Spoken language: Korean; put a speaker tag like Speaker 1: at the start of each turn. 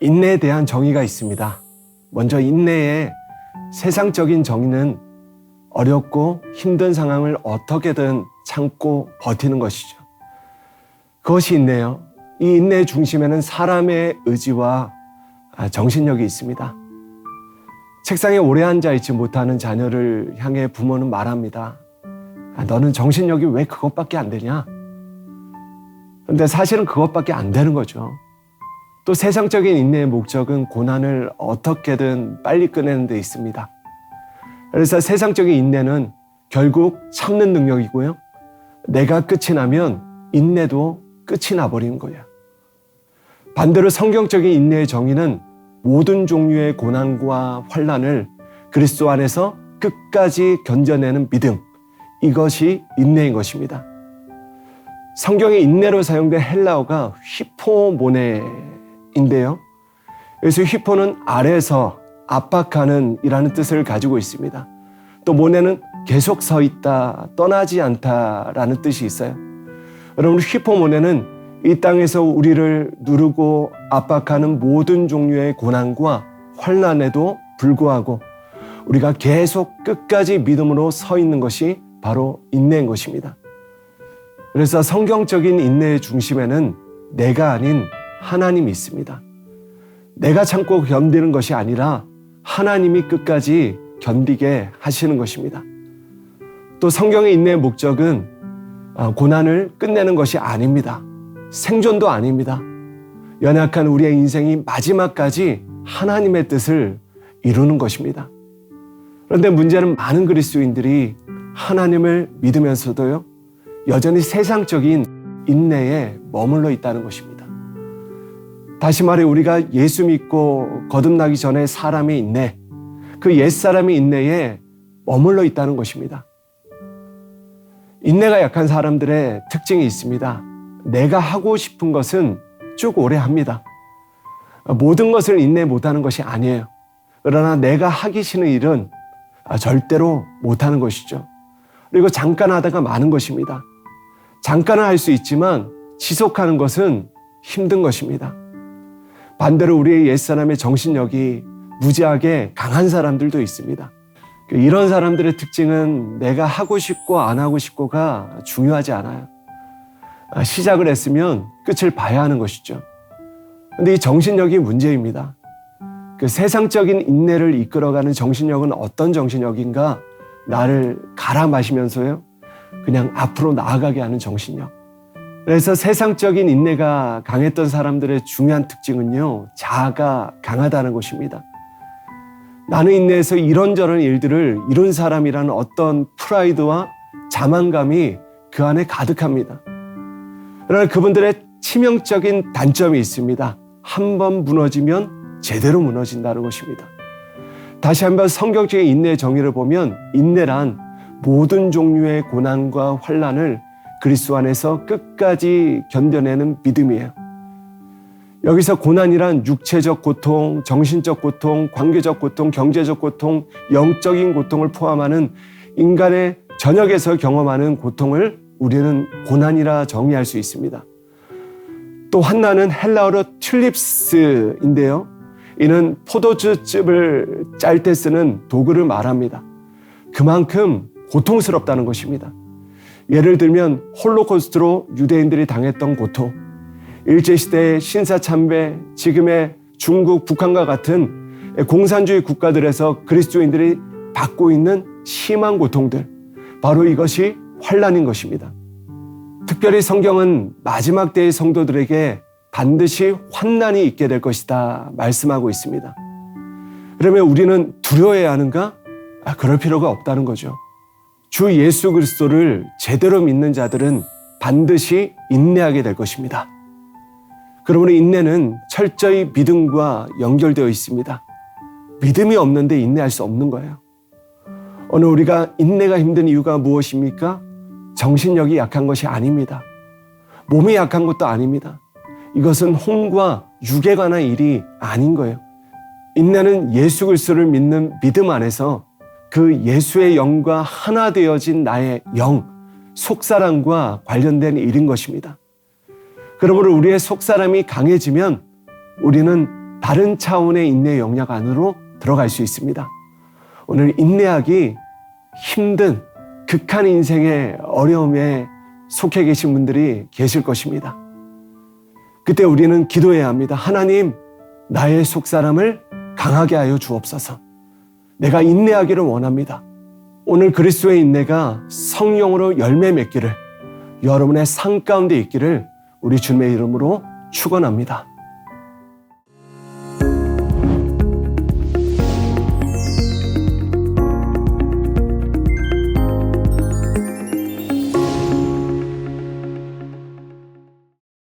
Speaker 1: 인내에 대한 정의가 있습니다. 먼저 인내의 세상적인 정의는 어렵고 힘든 상황을 어떻게든 참고 버티는 것이죠. 그것이 인내요. 이 인내의 중심에는 사람의 의지와 아, 정신력이 있습니다. 책상에 오래 앉아 있지 못하는 자녀를 향해 부모는 말합니다. 아, 너는 정신력이 왜 그것밖에 안 되냐? 근데 사실은 그것밖에 안 되는 거죠. 또 세상적인 인내의 목적은 고난을 어떻게든 빨리 끝내는 데 있습니다. 그래서 세상적인 인내는 결국 참는 능력이고요. 내가 끝이 나면 인내도 끝이 나버리는 거예요. 반대로 성경적인 인내의 정의는 모든 종류의 고난과 환란을 그리스도 안에서 끝까지 견뎌내는 믿음. 이것이 인내인 것입니다. 성경의 인내로 사용된 헬라어가 휘포모네 인데요. 그래서 휘포는 아래서 압박하는 이라는 뜻을 가지고 있습니다. 또 모네는 계속 서 있다, 떠나지 않다라는 뜻이 있어요. 여러분, 휘포모네는 이 땅에서 우리를 누르고 압박하는 모든 종류의 고난과 환란에도 불구하고 우리가 계속 끝까지 믿음으로 서 있는 것이 바로 인내인 것입니다. 그래서 성경적인 인내의 중심에는 내가 아닌 하나님이 있습니다. 내가 참고 견디는 것이 아니라 하나님이 끝까지 견디게 하시는 것입니다. 또 성경의 인내의 목적은 아, 고난을 끝내는 것이 아닙니다. 생존도 아닙니다. 연약한 우리의 인생이 마지막까지 하나님의 뜻을 이루는 것입니다. 그런데 문제는 많은 그리스도인들이 하나님을 믿으면서도요, 여전히 세상적인 인내에 머물러 있다는 것입니다. 다시 말해 우리가 예수 믿고 거듭나기 전에 사람의 인내, 그 옛사람의 인내에 머물러 있다는 것입니다. 인내가 약한 사람들의 특징이 있습니다. 내가 하고 싶은 것은 쭉 오래 합니다. 모든 것을 인내 못하는 것이 아니에요. 그러나 내가 하기 싫은 일은 절대로 못하는 것이죠. 그리고 잠깐 하다가 많은 것입니다. 잠깐은 할 수 있지만 지속하는 것은 힘든 것입니다. 반대로 우리의 옛사람의 정신력이 무지하게 강한 사람들도 있습니다. 이런 사람들의 특징은 내가 하고 싶고 안 하고 싶고가 중요하지 않아요. 시작을 했으면 끝을 봐야 하는 것이죠. 근데 이 정신력이 문제입니다. 그 세상적인 인내를 이끌어가는 정신력은 어떤 정신력인가? 나를 갈아 마시면서요. 그냥 앞으로 나아가게 하는 정신력. 그래서 세상적인 인내가 강했던 사람들의 중요한 특징은요, 자아가 강하다는 것입니다. 나는 인내에서 이런저런 일들을 이룬 사람이라는 어떤 프라이드와 자만감이 그 안에 가득합니다. 그러나 그분들의 치명적인 단점이 있습니다. 한 번 무너지면 제대로 무너진다는 것입니다. 다시 한번 성경적인 인내의 정의를 보면 인내란 모든 종류의 고난과 환란을 그리스도 안에서 끝까지 견뎌내는 믿음이에요. 여기서 고난이란 육체적 고통, 정신적 고통, 관계적 고통, 경제적 고통, 영적인 고통을 포함하는 인간의 전역에서 경험하는 고통을 우리는 고난이라 정의할 수 있습니다. 또 환난은 헬라어로 튤립스인데요. 이는 포도주즙을 짤 때 쓰는 도구를 말합니다. 그만큼 고통스럽다는 것입니다. 예를 들면 홀로코스트로 유대인들이 당했던 고통, 일제시대의 신사참배, 지금의 중국, 북한과 같은 공산주의 국가들에서 그리스도인들이 받고 있는 심한 고통들, 바로 이것이 환란인 것입니다. 특별히 성경은 마지막 때의 성도들에게 반드시 환난이 있게 될 것이다 말씀하고 있습니다. 그러면 우리는 두려워해야 하는가? 아, 그럴 필요가 없다는 거죠. 주 예수 그리스도를 제대로 믿는 자들은 반드시 인내하게 될 것입니다. 그러므로 인내는 철저히 믿음과 연결되어 있습니다. 믿음이 없는데 인내할 수 없는 거예요. 오늘 우리가 인내가 힘든 이유가 무엇입니까? 정신력이 약한 것이 아닙니다. 몸이 약한 것도 아닙니다. 이것은 혼과 육에 관한 일이 아닌 거예요. 인내는 예수 그리스도를 믿는 믿음 안에서 그 예수의 영과 하나 되어진 나의 영, 속사람과 관련된 일인 것입니다. 그러므로 우리의 속사람이 강해지면 우리는 다른 차원의 인내 영역 안으로 들어갈 수 있습니다. 오늘 인내하기 힘든 극한 인생의 어려움에 속해 계신 분들이 계실 것입니다. 그때 우리는 기도해야 합니다. 하나님, 나의 속사람을 강하게 하여 주옵소서. 내가 인내하기를 원합니다. 오늘 그리스도의 인내가 성령으로 열매 맺기를 여러분의 삶 가운데 있기를 우리 주님의 이름으로 축원합니다.